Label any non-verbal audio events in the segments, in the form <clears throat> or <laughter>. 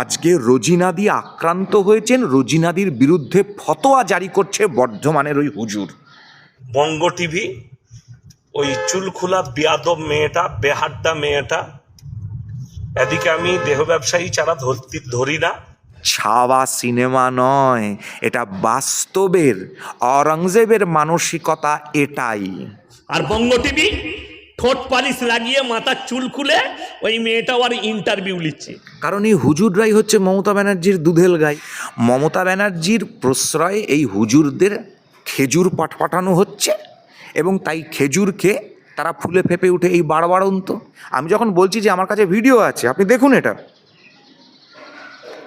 আজকে রোজিনাদি আক্রান্ত হয়েছেন। রোজিনাদির বিরুদ্ধে ফতোয়া জারি করছে বর্ধমানের ওই হুজুর। বঙ্গ টিভি ওই চুলখোলা বিয়াদব মেয়েটা বেহাড্ডা মেয়েটা এদিকে আমি দেহ ব্যবসায়ী ছাড়া ধরতি ধরি না। ছাওয়া সিনেমা নয় এটা বাস্তবের অরঙ্গজেবের মানসিকতা এটাই। আর বঙ্গ টিভি ঠোঁট পালিশ লাগিয়ে মাথার চুল খুলে ওই মেয়েটাও আর ইন্টারভিউ নিচ্ছে। কারণ এই হুজুররাই হচ্ছে মমতা ব্যানার্জির দুধেল গাই। মমতা ব্যানার্জির প্রশ্রয়ে এই হুজুরদের খেজুর পাঠ পাঠানো হচ্ছে এবং তাই খেজুরকে তারা ফুলে ফেপে উঠে এই বাড়বাড়ন্ত আমি যখন বলছি যে আমার কাছে ভিডিও আছে, আপনি দেখুন এটা।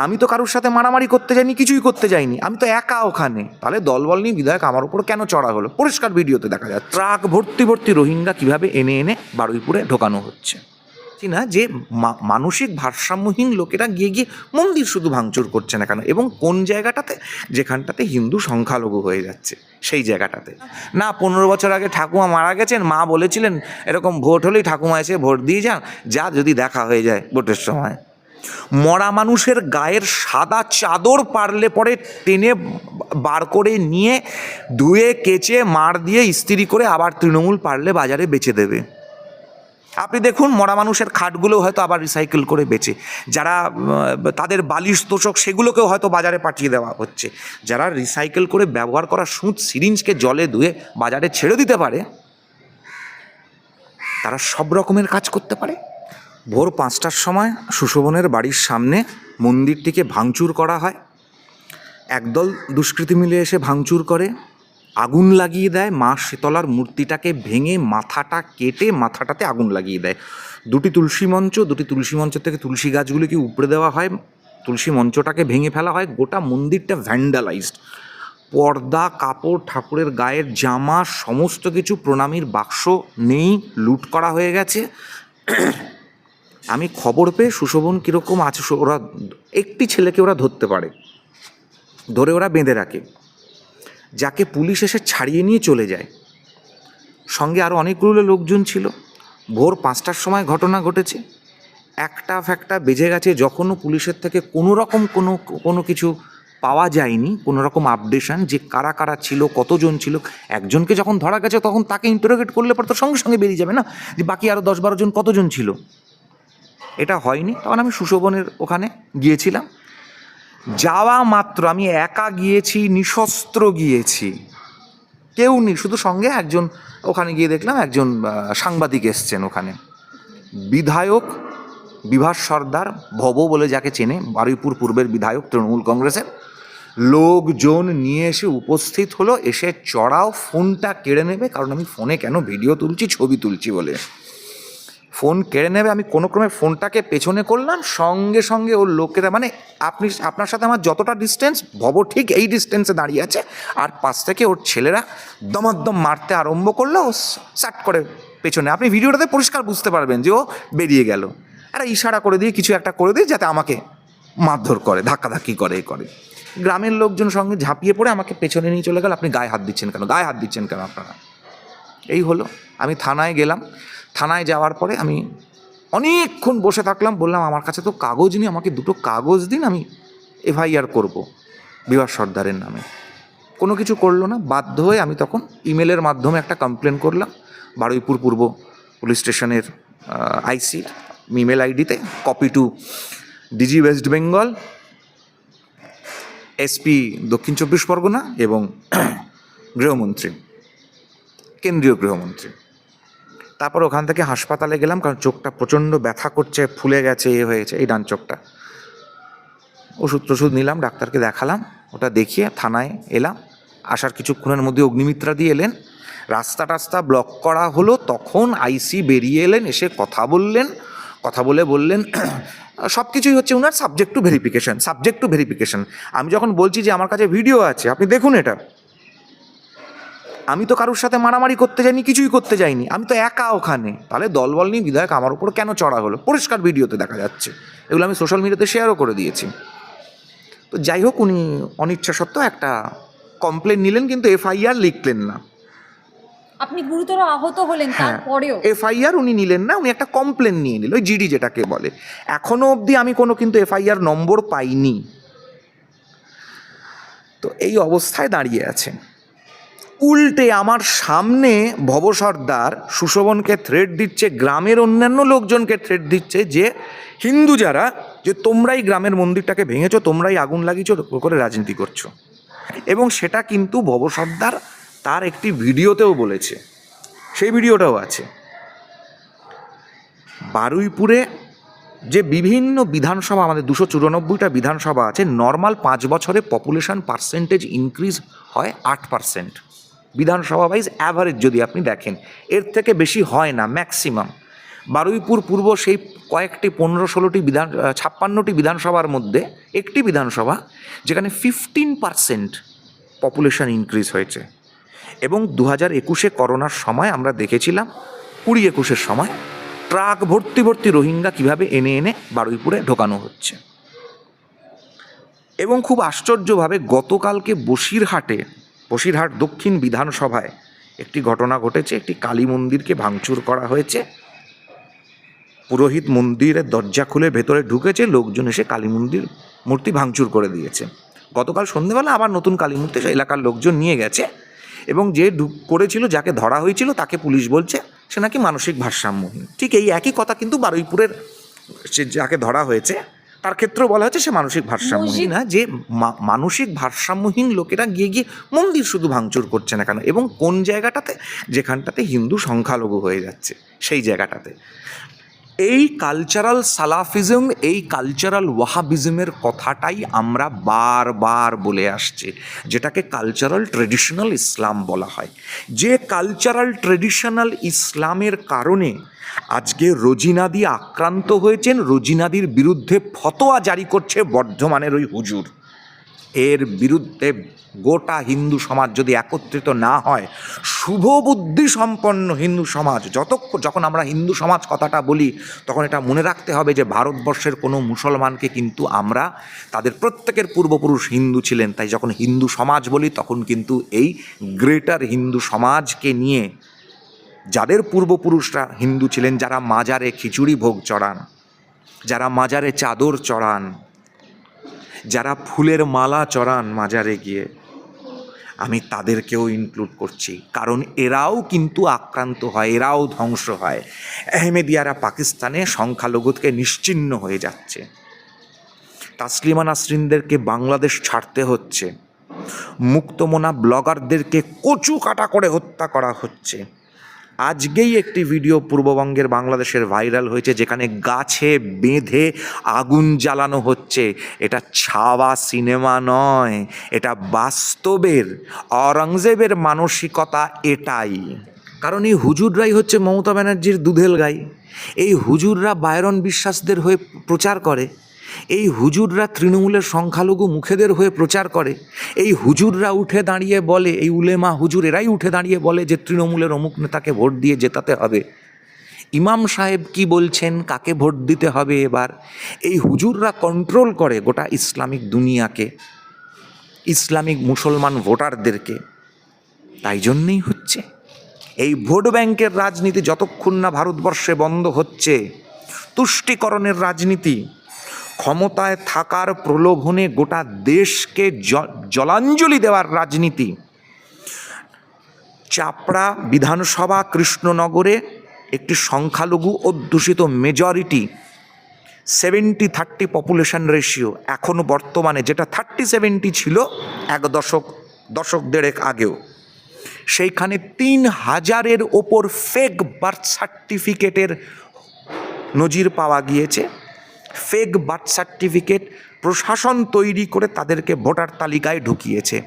আমি তো কারোর সাথে মারামারি করতে যাইনি, কিছুই করতে যাইনি। আমি তো একা ওখানে। তাহলে দলবল নিয়ে বিধায়ক আমার উপর কেন চড়া হলো? পরিষ্কার ভিডিওতে দেখা যায়, ট্রাক ভর্তি ভর্তি রোহিঙ্গা কীভাবে এনে এনে বারুইপুরে ঢোকানো হচ্ছে? না, যে মানসিক ভারসাম্যহীন লোকেরা গিয়ে গিয়ে মন্দির শুধু ভাঙচুর করছে না কেন? এবং কোন জায়গাটাতে? যেখানটাতে হিন্দু সংখ্যালঘু হয়ে যাচ্ছে, সেই জায়গাটাতে। না, পনেরো বছর আগে ঠাকুমা মারা গেছেন, মা বলেছিলেন, এরকম ভোট হলেই ঠাকুমা এসে ভোট দিয়ে যান, যা যদি দেখা হয়ে যায় ভোটের সময়। মরা মানুষের গায়ের সাদা চাদর পারলে পরে টেনে বার করে নিয়ে, ধুয়ে, কেচে, মার দিয়ে ইস্ত্রি করে আবার তৃণমূল পারলে বাজারে বেচে দেবে। আপনি দেখুন, মরা মানুষের খাটগুলো হয়তো আবার রিসাইকেল করে বেচে। যারা তাদের বালিশ তোষক সেগুলোকেও হয়তো বাজারে পাঠিয়ে দেওয়া হচ্ছে। যারা রিসাইকেল করে ব্যবহার করা সুঁচ সিরিঞ্জকে জলে ধুয়ে বাজারে ছেড়ে দিতে পারে, তারা সব রকমের কাজ করতে পারে। ভোর পাঁচটার সময় সুশোভনের বাড়ির সামনে মন্দিরটিকে ভাঙচুর করা হয়। একদল দুষ্কৃতী মিলে এসে ভাঙচুর করে। আগুন লাগিয়ে দেয়। মা শীতলার মূর্তিটাকে ভেঙে মাথাটা কেটে মাথাটাতে আগুন লাগিয়ে দেয়। দুটি তুলসী মঞ্চ, দুটি তুলসী মঞ্চ থেকে তুলসী গাছগুলিকে উপড়ে দেওয়া হয়। তুলসী মঞ্চটাকে ভেঙে ফেলা হয়। গোটা মন্দিরটা ভ্যান্ডালাইজড পর্দা, কাপড়, ঠাকুরের গায়ের জামা, সমস্ত কিছু প্রণামীর বাক্স নেই, লুট করা হয়ে গেছে। আমি খবর পেয়ে সুশোভন কীরকম আছে ওরা একটি ছেলেকে ওরা ধরতে পারে। ধরে ওরা বেঁধে রাখে। যাকে পুলিশ এসে ছাড়িয়ে নিয়ে চলে যায়। সঙ্গে আরও অনেকগুলো লোকজন ছিল। ভোর পাঁচটার সময় ঘটনা ঘটেছে। একটা ফ্যাক্টা বেজে গেছে যখনও পুলিশের থেকে কোনো রকম কোনো কোনো কিছু পাওয়া যায়নি, কোনো রকম আপডেশন যে কারা কারা ছিল, কতজন ছিল, একজনকে যখন ধরা গেছে তখন তাকে ইন্টারোগেট করলে পর তো সঙ্গে সঙ্গে বেরিয়ে যাবে না? যে বাকি আরও দশ বারো জন কতজন ছিল? এটা হয়নি, তখন আমি সুশোভনের ওখানে গিয়েছিলাম। যাওয়া মাত্র, আমি একা গিয়েছি, নিশস্ত্র গিয়েছি। কেউ নেই, শুধু সঙ্গে একজন, ওখানে গিয়ে দেখলাম একজন সাংবাদিক এসছেন ওখানে। বিধায়ক বিভাস সর্দার, ভব বলে যাকে চেনে, বারুইপুর পূর্বের বিধায়ক তৃণমূল কংগ্রেসের। লোকজন নিয়ে এসে উপস্থিত হলো, এসে চড়াও, ফোনটা কেড়ে নেবে, কারণ আমি ফোনে কেন ভিডিও তুলছি, ছবি তুলছি বলে। ফোন কেড়ে নেবে, আমি কোনো ক্রমে ফোনটাকে পেছনে করলাম, সঙ্গে সঙ্গে ওর লোকেরা মানে আপনি, আপনার সাথে আমার যতটা ডিস্টেন্স ভব ঠিক এই ডিস্টেন্সে দাঁড়িয়ে আছে, আর পাশ থেকে ওর ছেলেরা দমাদ্দম মারতে আরম্ভ করল, ও সাট করে পেছনে। আপনি ভিডিওটাতে পরিষ্কার বুঝতে পারবেন যে ও বেরিয়ে গেল। একটা ইশারা করে দিয়ে, কিছু একটা করে দিয়ে যাতে আমাকে মারধর করে, ধাক্কাধাক্কি করে, এ করে। গ্রামের লোকজন সঙ্গে ঝাঁপিয়ে পড়ে আমাকে পেছনে নিয়ে চলে গেল। আপনি গায়ে হাত দিচ্ছেন কেন? গায়ে হাত দিচ্ছেন কেন আপনারা? এই হলো। আমি থানায় গেলাম। থানায় যাওয়ার পরে আমি অনেকক্ষণ বসে থাকলাম, বললাম, আমার কাছে তো কাগজ নেই, আমাকে দুটো কাগজ দিন, আমি এফআইআর করব বিভাস সর্দারের নামে। কোনো কিছু করল না, বাধ্য হয়ে আমি তখন ইমেলের মাধ্যমে একটা কমপ্লেন করলাম, বারুইপুর পূর্ব পুলিশ স্টেশনের আইসির ইমেল আইডিতে copy to DG West Bengal SP Dakshin Chobbish Pargana এবং <clears throat> গৃহমন্ত্রী, কেন্দ্রীয় গৃহমন্ত্রী। তারপর ওখান থেকে হাসপাতালে গেলাম কারণ চোখটা প্রচণ্ড ব্যথা করছে, ফুলে গেছে, এ হয়েছে, এই ডান চোখটা। ওষুধ টষুধ নিলাম, ডাক্তারকে দেখালাম, ওটা দেখিয়ে থানায় এলাম। আসার কিছুক্ষণের মধ্যে অগ্নিমিত্রা দিয়ে এলেন। রাস্তা টাস্তা ব্লক করা হলো, তখন আইসি বেরিয়ে এলেন, এসে কথা বললেন। কথা বলে বললেন <clears throat> সব কিছুই হচ্ছে ওনার subject to verification subject to verification আমি যখন বলছি যে আমার কাছে ভিডিও আছে, আপনি দেখুন এটা। আমি তো কারোর সাথে মারামারি করতে যাইনি কিছুই করতে যাইনি। আমি তো একা ওখানে। তাহলে দলবল নিয়ে বিধায়ক আমার উপর কেন চড়া হলো? পরিষ্কার ভিডিওতে দেখা যাচ্ছে। এগুলো আমি সোশ্যাল মিডিয়াতে শেয়ারও করে দিয়েছি। তো যাই হোক উনি অনিচ্ছা সত্ত্বেও একটা কমপ্লেন নিলেন কিন্তু এফআইআর লিখলেন না। আপনি গুরুতর আহত হলেন হ্যাঁ। তারপরেও। এফআইআর উনি নিলেন না উনি একটা কমপ্লেন নিয়ে নিল ওই জিডি যেটাকে বলে। এখনও অবধি আমি কোনো কিন্তু এফআইআর নম্বর পাইনি। তো এই অবস্থায় দাঁড়িয়ে আছে উল্টে আমার সামনে ভব সর্দার সুশোভনকে থ্রেট দিচ্ছে, গ্রামের অন্যান্য লোকজনকে থ্রেট দিচ্ছে যে, হিন্দু যারা, যে তোমরাই গ্রামের মন্দিরটাকে ভেঙেছো, তোমরাই আগুন লাগিয়েছো, করে রাজনীতি করছ। এবং সেটা কিন্তু ভব সর্দার তার একটি ভিডিওতেও বলেছে। সেই ভিডিওটাও আছে। বারুইপুরে যে বিভিন্ন বিধানসভা, আমাদের দুশো চুরানব্বইটা বিধানসভা আছে নর্মাল পাঁচ বছরে পপুলেশন পার্সেন্টেজ ইনক্রিজ হয় আট পার্সেন্ট বিধানসভা ওয়াইজ অ্যাভারেজ যদি আপনি দেখেন, এর থেকে বেশি হয় না ম্যাক্সিমাম বারুইপুর পূর্ব সেই কয়েকটি পনেরো ষোলোটি বিধান ছাপ্পান্নটি বিধানসভার মধ্যে একটি বিধানসভা, যেখানে ফিফটিন পার্সেন্ট পপুলেশন ইনক্রিজ হয়েছে। এবং দু হাজার একুশে করোনার সময় আমরা দেখেছিলাম, কুড়ি একুশের সময় ট্রাক ভর্তি ভর্তি রোহিঙ্গা কীভাবে এনে এনে বারুইপুরে ঢোকানো হচ্ছে। এবং খুব আশ্চর্যভাবে গতকালকে বসিরহাটে বসিরহাট দক্ষিণ বিধানসভায় একটি ঘটনা ঘটেছে। একটি কালী মন্দিরকে ভাঙচুর করা হয়েছে। পুরোহিত মন্দিরের দরজা খুলে ভেতরে ঢুকেছে, লোকজন এসে কালী মন্দির মূর্তি ভাঙচুর করে দিয়েছে। গতকাল সন্ধেবেলা আবার নতুন কালী মূর্তি এলাকার লোকজন নিয়ে গেছে এবং যে করেছিল, যাকে ধরা হয়েছিল, তাকে পুলিশ বলছে সে নাকি মানসিক ভারসাম্যহীন। ঠিক এই একই কথা কিন্তু বারুইপুরের সে যাকে ধরা হয়েছে তার ক্ষেত্রেও বলা হচ্ছে সে মানসিক ভারসাম্যহীন। না যে মা- মানসিক ভারসাম্যহীন লোকেরা গিয়ে গিয়ে মন্দির শুধু ভাঙচুর করছে না কেন? এবং কোন জায়গাটাতে? যেখানটাতে হিন্দু সংখ্যালঘু হয়ে যাচ্ছে সেই জায়গাটাতে। এই কালচারাল সালাফিজম, এই কালচারাল ওয়াহাবিজমের কথাটাই আমরা বারবার বলে আসছি, যেটাকে কালচারাল ট্রেডিশনাল ইসলাম বলা হয়। যে কালচারাল ট্রেডিশনাল ইসলামের কারণে আজকে রোজিনাদি আক্রান্ত হয়েছেন, রোজিনাদির বিরুদ্ধে ফতোয়া জারি করছে বর্ধমানের ওই হুজুর। এর বিরুদ্ধে গোটা হিন্দু সমাজ যদি একত্রিত না হয়, শুভ বুদ্ধি সম্পন্ন হিন্দু সমাজ, যতক্ষণ যখন আমরা হিন্দু সমাজ কথাটা বলি, তখন এটা মনে রাখতে হবে যে ভারতবর্ষের কোনো মুসলমানকে কিন্তু আমরা, তাদের প্রত্যেকের পূর্বপুরুষ হিন্দু ছিলেন, তাই যখন হিন্দু সমাজ বলি, তখন কিন্তু এই গ্রেটার হিন্দু সমাজকে নিয়ে যাদের পূর্বপুরুষরা হিন্দু ছিলেন, যারা মাজারে খিচুড়ি ভোগ চড়ান, যারা মাজারে চাদর চড়ান যারা ফুলের মালা চড়ান মাজারে গিয়ে, আমি তাদেরকেও ইনক্লুড করছি। কারণ এরাও কিন্তু আক্রান্ত হয়, এরাও ধ্বংস হয়। আহমেদিয়ারা পাকিস্তানে সংখ্যালঘুকে নিশ্চিহ্ন হয়ে যাচ্ছে। তাসলিমা নাসরিনদেরকে বাংলাদেশ ছাড়তে হচ্ছে। মুক্তমোনা ব্লগারদেরকে কচু কাটা করে হত্যা করা হচ্ছে। আজকেই একটি ভিডিও পূর্ববঙ্গের বাংলাদেশের ভাইরাল হয়েছে, যেখানে গাছে বেঁধে আগুন জ্বালানো হচ্ছে। এটা ছাওয়া সিনেমা নয়, এটা বাস্তবের অরঙ্গজেবের মানসিকতা এটাই। কারণ এই হুজুররাই হচ্ছে মমতা ব্যানার্জির দুধেল গাই। এই হুজুররা বায়রন বিশ্বাসদের হয়ে প্রচার করে। এই হুজুররা তৃণমূলের সংখ্যালঘু মুখেদের হয়ে প্রচার করে। এই হুজুররা উঠে দাঁড়িয়ে বলে, এই উলেমা হুজুর এরাই উঠে দাঁড়িয়ে বলে যে তৃণমূলের অমুক নেতাকে ভোট দিয়ে জেতাতে হবে। ইমাম সাহেব কি বলছেন, কাকে ভোট দিতে হবে এবার? এই হুজুররা কন্ট্রোল করে গোটা ইসলামিক দুনিয়াকে, ইসলামিক মুসলমান ভোটারদেরকে। তাই জন্যেই হচ্ছে। এই ভোট ব্যাংকের রাজনীতি যতক্ষণ না ভারতবর্ষে বন্ধ হচ্ছে, তুষ্টিকরণের রাজনীতি ক্ষমতায় থাকার প্রলোভনে গোটা দেশকে জলাঞ্জলি দেওয়ার রাজনীতি। চাপড়া বিধানসভা কৃষ্ণনগরে একটি সংখ্যালঘু অধ্যুষিত majority seventy thirty population ratio এখনও বর্তমানে যেটা থার্টি সেভেন্টি ছিল এক দশক দশক দেড়েক আগেও। সেইখানে তিন হাজারের ওপর ফেক বার্থ সার্টিফিকেটের নজির পাওয়া গিয়েছে। ফেক বার্থ সার্টিফিকেট প্রশাসন তৈরি করে তাদেরকে ভোটার তালিকায় ঢুকিয়েছে।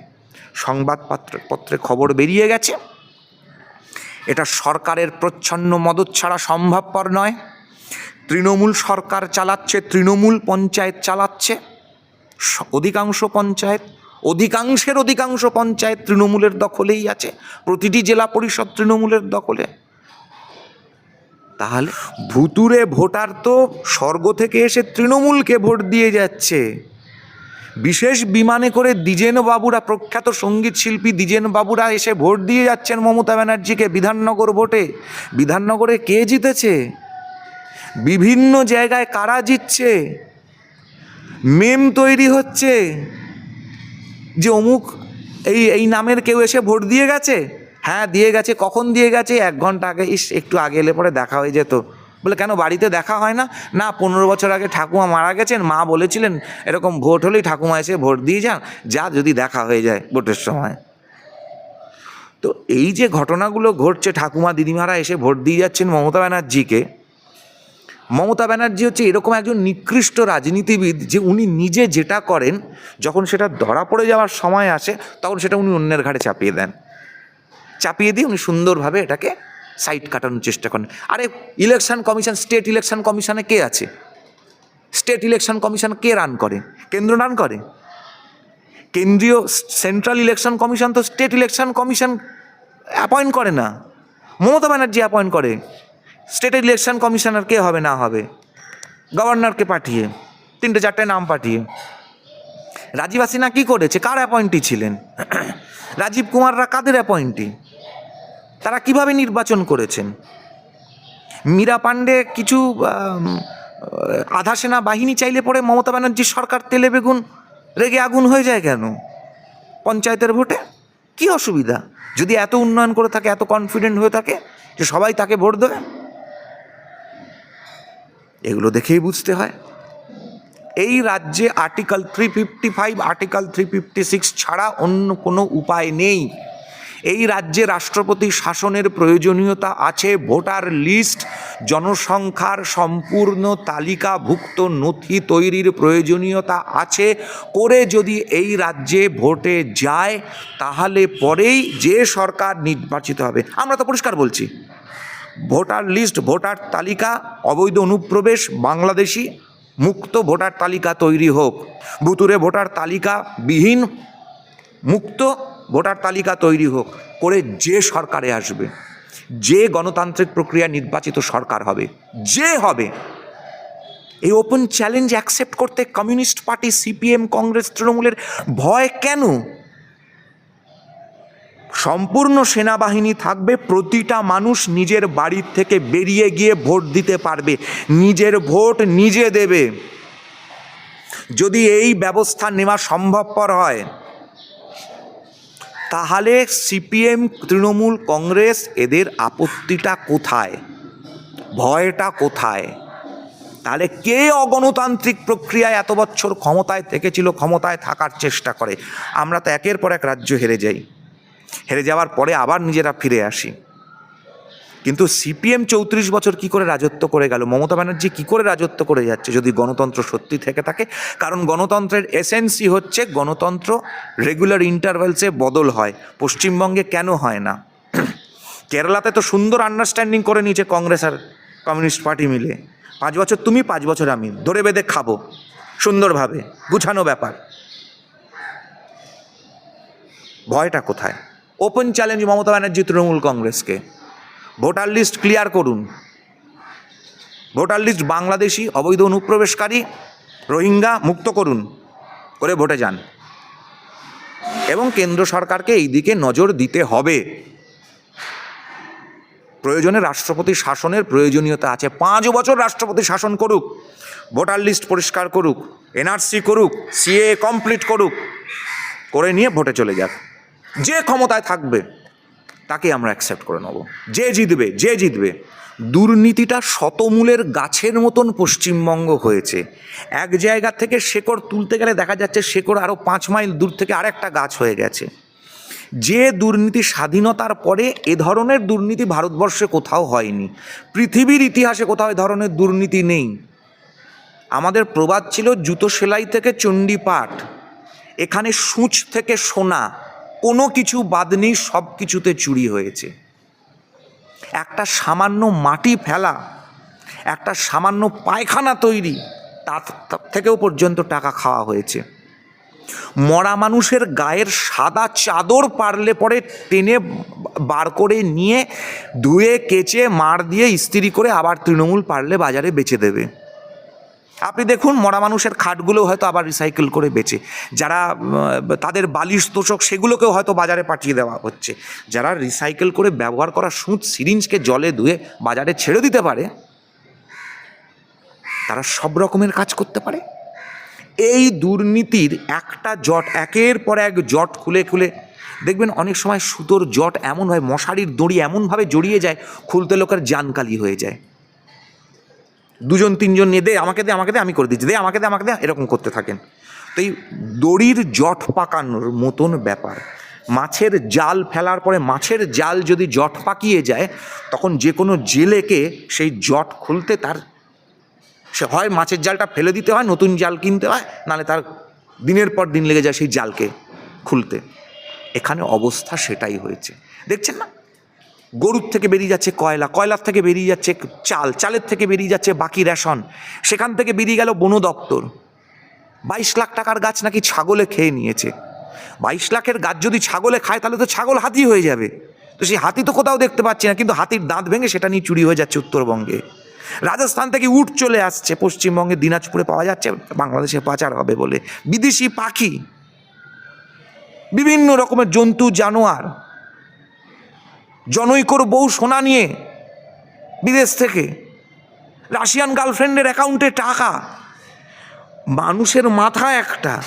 সংবাদপত্র, পত্রে খবর বেরিয়ে গেছে। এটা সরকারের প্রচ্ছন্ন মদত ছাড়া সম্ভবপর নয়। তৃণমূল সরকার চালাচ্ছে, তৃণমূল পঞ্চায়েত চালাচ্ছে। অধিকাংশ পঞ্চায়েত, অধিকাংশের অধিকাংশ পঞ্চায়েত তৃণমূলের দখলেই আছে। প্রতিটি জেলা পরিষদ তৃণমূলের দখলে। তাহলে ভুতুরে ভোটার তো স্বর্গ থেকে এসে তৃণমূলকে ভোট দিয়ে যাচ্ছে। বিশেষ বিমানে করে দ্বিজেন বাবুরা প্রখ্যাত সংগীত শিল্পী দ্বিজেন বাবুরা এসে ভোট দিয়ে যাচ্ছেন মমতা ব্যানার্জিকে বিধাননগর ভোটে। বিধাননগরে কে জিতেছে? বিভিন্ন জায়গায় কারা জিতছে? মেম তৈরি হচ্ছে। যে অমুক এই এই নামের কেউ এসে ভোট দিয়ে গেছে? হ্যাঁ দিয়ে গেছে। কখন দিয়ে গেছে? এক ঘণ্টা আগে। ইস, একটু আগে এলে পরে দেখা হয়ে যেত। বলে, কেন বাড়িতে দেখা হয় না? না, পনেরো বছর আগে ঠাকুমা মারা গেছেন। মা বলেছিলেন, এরকম ভোট হলেই ঠাকুমা এসে ভোট দিয়ে যান। যা যদি দেখা হয়ে যায় ভোটের সময়। তো এই যে ঘটনাগুলো ঘটছে, ঠাকুমা দিদিমারা এসে ভোট দিয়ে যাচ্ছেন মমতা ব্যানার্জিকে। মমতা ব্যানার্জি হচ্ছে এরকম একজন নিকৃষ্ট রাজনীতিবিদ যে উনি নিজে যেটা করেন, যখন সেটা ধরা পড়ে যাওয়ার সময় আসে, তখন সেটা উনি অন্যের ঘাড়ে চাপিয়ে দেন। চাপিয়ে দিয়ে উনি সুন্দরভাবে এটাকে সাইড কাটানোর চেষ্টা করেন। আরে ইলেকশন কমিশন স্টেট ইলেকশন কমিশনে কে আছে? স্টেট ইলেকশন কমিশন কে রান করে? কেন্দ্র রান করে? কেন্দ্রীয় সেন্ট্রাল ইলেকশন কমিশন তো স্টেট ইলেকশন কমিশন অ্যাপয়েন্ট করে না। মমতা ব্যানার্জি অ্যাপয়েন্ট করে। স্টেট ইলেকশন কমিশনার কে হবে, না হবে? গভর্নরকে পাঠিয়ে, তিনটে চারটে নাম পাঠিয়ে। রাজীব হাসিনা কী করেছে? কার অ্যাপয়েন্টি ছিলেন? <clears throat> রাজীব কুমাররা কাদের অ্যাপয়েন্টি তারা কীভাবে নির্বাচন করেছেন? মীরা পাণ্ডে কিছু আধা সেনা বাহিনী চাইলে পরে মমতা ব্যানার্জির সরকার তেলে বেগুন, রেগে আগুন হয়ে যায় কেন? পঞ্চায়েতের ভোটে? কি অসুবিধা? যদি এত উন্নয়ন করে থাকে, এত কনফিডেন্ট হয়ে থাকে, যে সবাই তাকে ভোট দেবে? এগুলো দেখেই বুঝতে হয়। এই রাজ্যে article three fifty five article three fifty six ছাড়া অন্য কোনো উপায় নেই। এই রাজ্যে রাষ্ট্রপতি শাসনের প্রয়োজনীয়তা আছে, ভোটার লিস্ট, জনসংখ্যার সম্পূর্ণ তালিকাভুক্ত নথি তৈরির প্রয়োজনীয়তা আছে। করে যদি এই রাজ্যে ভোটে যায়, তাহলে পরেই যে সরকার নির্বাচিত হবে। আমরা তো পরিষ্কার বলছি, ভোটার লিস্ট, ভোটার তালিকা, অবৈধ অনুপ্রবেশ, বাংলাদেশি মুক্ত ভোটার তালিকা তৈরি হোক। ভুতুরে ভোটার তালিকা বিহীন মুক্ত ভোটার তালিকা তৈরি হোক, করে যে সরকারে আসবে, যে গণতান্ত্রিক প্রক্রিয়া নির্বাচিত সরকার হবে, যে হবে, এই ওপেন চ্যালেঞ্জ অ্যাকসেপ্ট করতে কমিউনিস্ট পার্টি সিপিএম কংগ্রেস তৃণমূলের ভয় কেন? সম্পূর্ণ সেনাবাহিনী থাকবে, প্রতিটা মানুষ নিজের বাড়ির থেকে বেরিয়ে গিয়ে ভোট দিতে পারবে, নিজের ভোট নিজে দেবে। যদি এই ব্যবস্থা নেওয়া সম্ভবপর হয় তাহলে সিপিএম, তৃণমূল, কংগ্রেস, এদের আপত্তিটা কোথায়? ভয়টা কোথায়? তাহলে কে অগণতান্ত্রিক প্রক্রিয়ায় এত বছর ক্ষমতায় থেকেছিল, ক্ষমতায় থাকার চেষ্টা করে? আমরা তো একের পর এক রাজ্য হেরে যাই। হেরে যাওয়ার পরে আবার নিজেরা ফিরে আসি। কিন্তু সিপিএম চৌত্রিশ বছর কি করে রাজত্ব করে গেল? মমতা ব্যানার্জি কি করে রাজত্ব করে যাচ্ছে যদি গণতন্ত্র সত্যি থেকে থাকে? কারণ গণতন্ত্রের এসেন্সই হচ্ছে গণতন্ত্র রেগুলার ইন্টারভেলসে বদল হয়। পশ্চিমবঙ্গে কেন হয় না? <clears throat> কেরালাতে তো সুন্দর আন্ডারস্ট্যান্ডিং করে নিয়েছে কংগ্রেস আর কমিউনিস্ট পার্টি মিলে। পাঁচ বছর, তুমি পাঁচ বছর আমি ধরে বেঁধে খাব। সুন্দরভাবে গুছানো ব্যাপার। ভয়টা কোথায়? ওপেন চ্যালেঞ্জ মমতা ব্যানার্জি, তৃণমূল কংগ্রেসকে। ভোটার লিস্ট ক্লিয়ার করুন। ভোটার লিস্ট বাংলাদেশি, অবৈধ অনুপ্রবেশকারী, রোহিঙ্গা মুক্ত করুন করে ভোটে যান। এবং কেন্দ্র সরকারকে এই দিকে নজর দিতে হবে। প্রয়োজনে রাষ্ট্রপতি শাসনের প্রয়োজনীয়তা আছে। পাঁচ বছর রাষ্ট্রপতি শাসন করুক, ভোটার লিস্ট পরিষ্কার করুক, এনআরসি করুক সিএ কমপ্লিট করুক, করে নিয়ে ভোটে চলে যাক। যে ক্ষমতায় থাকবে তাকে আমরা অ্যাকসেপ্ট করে নেব। যে জিতবে যে জিতবে। দুর্নীতিটা শতমূলের গাছের মতন পশ্চিমবঙ্গ হয়েছে। এক জায়গা থেকে শেকড় তুলতে গেলে দেখা যাচ্ছে শেকড় আরও পাঁচ মাইল দূর থেকে আরেকটা গাছ হয়ে গেছে। যে দুর্নীতি স্বাধীনতার পরে এ ধরনের দুর্নীতি ভারতবর্ষে কোথাও হয়নি। পৃথিবীর ইতিহাসে কোথাও এ ধরনের দুর্নীতি নেই। আমাদের প্রবাদ ছিল জুতো সেলাই থেকে চণ্ডীপাঠ, এখানে সূচ থেকে সোনা। কোনো কিছু বাদ নেই সব কিছুতে চুরি হয়েছে। একটা সামান্য মাটি ফেলা, একটা সামান্য পায়খানা তৈরি তা তা থেকেও পর্যন্ত টাকা খাওয়া হয়েছে। মরা মানুষের গায়ের সাদা চাদর পারলে পরে টেনে বার করে নিয়ে, ধুয়ে, কেচে, মার দিয়ে, ইস্ত্রি করে আবার তৃণমূল পারলে বাজারে বেচে দেবে। আপনি দেখুন, মরা মানুষের খাটগুলো হয়তো আবার রিসাইকেল করে বেচে। যারা তাদের বালিশ তোষক সেগুলোকেও হয়তো বাজারে পাঠিয়ে দেওয়া হচ্ছে। যারা রিসাইকেল করে ব্যবহার করা সুঁচ সিরিঞ্জকে জলে ধুয়ে বাজারে ছেড়ে দিতে পারে, তারা সব রকমের কাজ করতে পারে। এই দুর্নীতির একটা জট, একের পর এক জট খুলে খুলে, দেখবেন অনেক সময় সুতোর জট এমন হয়, মশারির দড়ি এমনভাবে জড়িয়ে যায়, খুলতে লোকের জানকালি হয়ে যায়। দুজন, তিনজন নিয়ে দে, আমাকে দে আমাকে দে, আমি করে দিচ্ছি, দে, আমাকে দে আমাকে দে, এরকম করতে থাকেন। তো এই দড়ির জট পাকানোর মতন ব্যাপার। মাছের জাল ফেলার পরে মাছের জাল যদি জট পাকিয়ে যায়, তখন যে কোনো জেলেকে সেই জট খুলতে তার সে হয় মাছের জালটা ফেলে দিতে হয়, নতুন জাল কিনতে হয় নাহলে তার দিনের পর দিন লেগে যায় সেই জালকে খুলতে। এখানে অবস্থা সেটাই হয়েছে। দেখছেন না? গরুর থেকে বেরিয়ে যাচ্ছে কয়লা, কয়লার থেকে বেরিয়ে যাচ্ছে চাল, চালের থেকে বেরিয়ে যাচ্ছে বাকি রেশন। সেখান থেকে বেরিয়ে গেল বন দপ্তর। বাইশ লাখ টাকার গাছ নাকি ছাগলে খেয়ে নিয়েছে। বাইশ লাখের গাছ যদি ছাগলে খায়, তাহলে তো ছাগল হাতি হয়ে যাবে। তো সেই হাতি তো কোথাও দেখতে পাচ্ছি না, কিন্তু হাতির দাঁত ভেঙে সেটা নিয়ে চুরি হয়ে যাচ্ছে উত্তরবঙ্গে। রাজস্থান থেকে উট চলে আসছে, পশ্চিমবঙ্গে দিনাজপুরে পাওয়া যাচ্ছে, বাংলাদেশে পাচার হবে বলে। বিদেশি পাখি, বিভিন্ন রকমের জন্তু, জানোয়ার জনৈকর বউ সোনা নিয়ে বিদেশ থেকে রাশিয়ান গার্লফ্রেন্ডের অ্যাকাউন্টে টাকা। মানুষের মাথা একটা।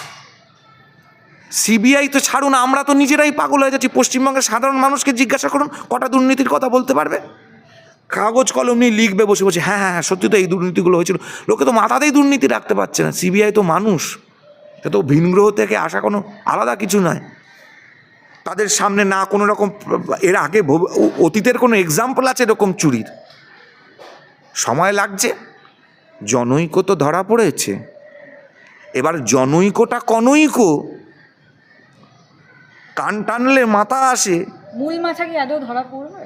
সিবিআই তো ছাড়ুন, আমরা তো নিজেরাই পাগল হয়ে যাচ্ছি। পশ্চিমবঙ্গের সাধারণ মানুষকে জিজ্ঞাসা করুন, কটা দুর্নীতির কথা বলতে পারবে? কাগজ কলম নিয়ে লিখবে বসে বসে হ্যাঁ হ্যাঁ হ্যাঁ সত্যি তো এই দুর্নীতিগুলো হয়েছিল। লোকে তো মাথাতেই দুর্নীতি রাখতে পারছে না। সিবিআই তো মানুষ। সে তো ভিনগ্রহ থেকে আসা কোনো আলাদা কিছু নয়। তাদের সামনে না কোনো রকম, এর আগে অতীতের কোনো এক্সাম্পল আছে এরকম চুরির? সময় লাগছে, জনৈক তো ধরা পড়েছে। এবার জনৈকটা কনৈক? কান টানলে মাথা আসে। মূল মাথা কি আদৌ ধরা পড়বে?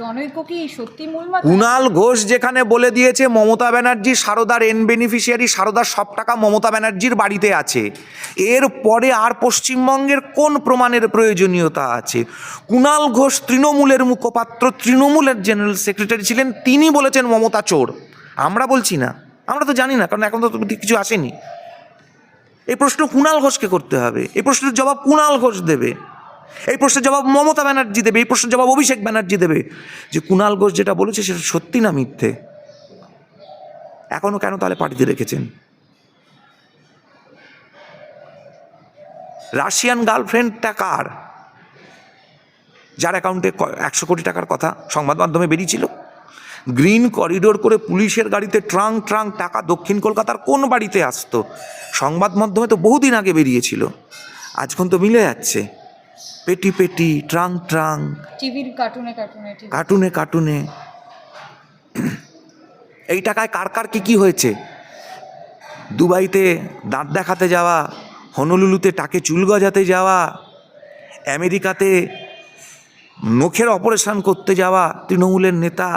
জনৈক কি সত্যি মূল কুণাল ঘোষ যেখানে বলে দিয়েছে, মমতা ব্যানার্জি সারদার এন বেনিফিশিয়ারি, সারদার সব টাকা মমতা ব্যানার্জির বাড়িতে আছে। এর পরে আর পশ্চিমবঙ্গের কোন প্রমাণের প্রয়োজনীয়তা আছে? কুণাল ঘোষ তৃণমূলের মুখপাত্র, তৃণমূলের জেনারেল সেক্রেটারি ছিলেন, তিনি বলেছেন মমতা চোর। আমরা বলছি না। আমরা তো জানি না, কারণ এখন তো কিছু আসেনি। এই প্রশ্ন কুণাল ঘোষকে করতে হবে। এই প্রশ্নের জবাব কুণাল ঘোষ দেবে। এই প্রশ্নের জবাব মমতা ব্যানার্জি দেবে, এই প্রশ্নের জবাব অভিষেক ব্যানার্জি দেবে। যে কুণাল ঘোষ যেটা বলেছে সেটা সত্যি না মিথ্যে? এখনও কেন তাহলে পার্টিতে রেখেছেন? রাশিয়ান গার্লফ্রেন্ডটা কার? যার অ্যাকাউন্টে একশো কোটি টাকার কথা সংবাদ মাধ্যমে বেরিয়েছিল। গ্রিন করিডোর করে পুলিশের গাড়িতে ট্রাং ট্রাং টাকা দক্ষিণ কলকাতার কোন বাড়িতে আসতো? সংবাদ মাধ্যমে তো বহুদিন আগে বেরিয়েছিল। আজখন তো মিলে যাচ্ছে। পেটি পেটি ট্রাং ট্রাং টিভির কার্টুনে কার্টুনে কার্টুনে কার্টুনে। এই টাকায় কার কার কী কী হয়েছে? দুবাইতে দাঁত দেখাতে যাওয়া হনলুলুতে টাকে চুল গজাতে যাওয়া আমেরিকাতে নখের অপারেশন করতে যাওয়া তৃণমূলের নেতা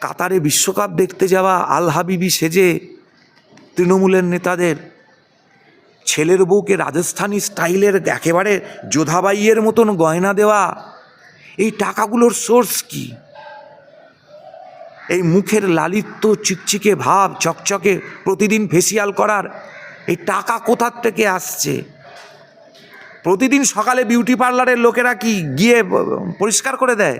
কাতারে বিশ্বকাপ দেখতে যাওয়া আল হাবিবি সেজে তৃণমূলের নেতাদের ছেলের বউকে রাজস্থানী স্টাইলের একেবারে যোধাবাইয়ের মতন গয়না দেওয়া। এই টাকাগুলোর সোর্স কি? এই মুখের লালিত্য, চিকচিকে ভাব, চকচকে প্রতিদিন ফেসিয়াল করার এই টাকা কোথার থেকে আসছে? প্রতিদিন সকালে বিউটি পার্লারের লোকেরা কি গিয়ে পরিষ্কার করে দেয়?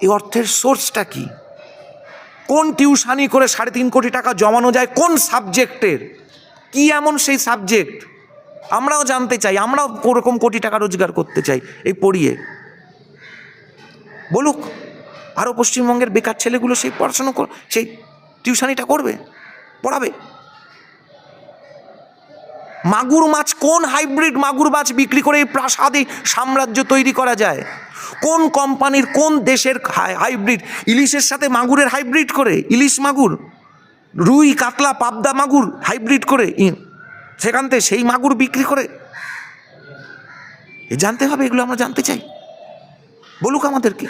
এই অর্থের সোর্সটা কি? কোন টিউশানি করে সাড়ে তিন কোটি টাকা জমানো যায়? কোন সাবজেক্টের? কি এমন সেই সাবজেক্ট? আমরাও জানতে চাই, আমরাও ওরকম কোটি টাকা রোজগার করতে চাই, এই পড়িয়ে। বলুক, আরও পশ্চিমবঙ্গের বেকার ছেলেগুলো সেই পড়াশুনো সেই টিউশানিটা করবে, পড়াবে। মাগুর মাছ কোন হাইব্রিড মাগুর মাছ বিক্রি করে এই প্রাসাদে সাম্রাজ্য তৈরি করা যায়? কোন কোম্পানির কোন দেশের হাইব্রিড? ইলিশের সাথে মাগুরের হাইব্রিড করে? ইলিশ মাগুর? রুই, কাতলা, পাবদা মাগুর হাইব্রিড করে? সেখান থেকে সেই মাগুর বিক্রি করে? জানতে হবে, এগুলো আমরা জানতে চাই। বলুক আমাদেরকে।